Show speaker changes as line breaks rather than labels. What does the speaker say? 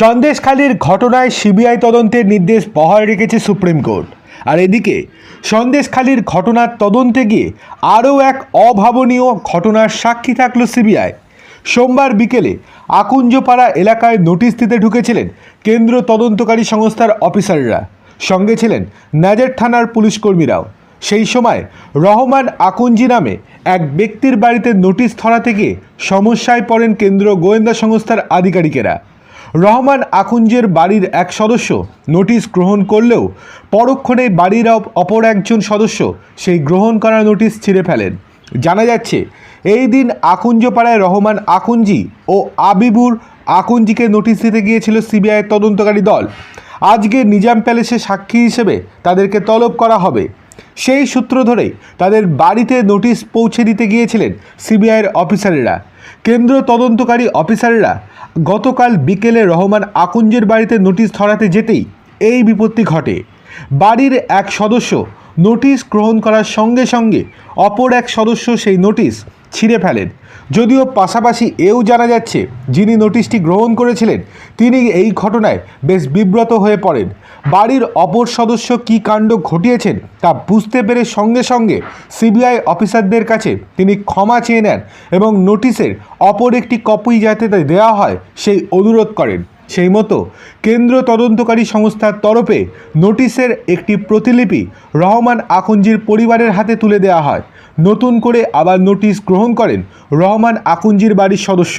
সন্দেশখালীর ঘটনায় সিবিআই তদন্তের নির্দেশ বহাল রেখেছে সুপ্রিম কোর্ট। আর এদিকে, সন্দেশখালীর ঘটনার তদন্তে গিয়ে আরও এক অভাবনীয় ঘটনার সাক্ষী থাকল সিবিআই। সোমবার বিকেলে আকুঞ্জপাড়া এলাকায় নোটিশ দিতে ঢুকেছিলেন কেন্দ্র তদন্তকারী সংস্থার অফিসাররা। সঙ্গে ছিলেন নাজার থানার পুলিশ কর্মীরাও। সেই সময় রহমান আকুঞ্জি নামে এক ব্যক্তির বাড়িতে নোটিশ ধরাতে গিয়ে সমস্যায় পড়েন কেন্দ্র গোয়েন্দা সংস্থার আধিকারিকেরা। রহমান আকুঞ্জের বাড়ির এক সদস্য। নোটিশ গ্রহণ করলেও পরক্ষণে বাড়ির অপর একজন সদস্য সেই গ্রহণ করা নোটিশ ছিঁড়ে ফেলেন। জানা যাচ্ছে, এই দিন আকুঞ্জপাড়ায় রহমান আকুঞ্জি ও আবিবুর আকুঞ্জিকে নোটিশ দিতে গিয়েছিল সিবিআই তদন্তকারী দল। আজকে নিজাম প্যালেসে সাক্ষী হিসেবে তাদেরকে তলব করা হবে। সেই সূত্র ধরেই তাদের বাড়িতে নোটিশ পৌঁছে দিতে গিয়েছিলেন সিবিআইয়ের অফিসারেরা। কেন্দ্র তদন্তকারী অফিসাররা গতকাল বিকেলে রহমান আকুঞ্জের বাড়িতে নোটিশ ধরাতে যেতেই এই বিপত্তি ঘটে। বাড়ির এক সদস্য নোটিশ গ্রহণ করার সঙ্গে সঙ্গে অপর এক সদস্য সেই নোটিশ ছিঁড়ে ফেলেন। যদিও পাশাপাশি এও জানা যাচ্ছে, যিনি নোটিশটি গ্রহণ করেছিলেন, তিনি এই ঘটনায় বেশ বিব্রত হয়ে পড়েন। বাড়ির অপর সদস্য কী কাণ্ড ঘটিয়েছেন, তা বুঝতে পেরে সঙ্গে সঙ্গে সিবিআই অফিসারদের কাছে তিনি ক্ষমা চেয়ে নেন এবং নোটিশের অপর একটি কপি যাতে দেওয়া হয়, সেই অনুরোধ করেন। সেই মতো কেন্দ্র তদন্তকারী সংস্থার তরফে নোটিশের একটি প্রতিলিপি রহমান আকুঞ্জির পরিবারের হাতে তুলে দেওয়া হয়। নতুন করে আবার নোটিশ গ্রহণ করেন রহমান আকুঞ্জির বাড়ির সদস্য।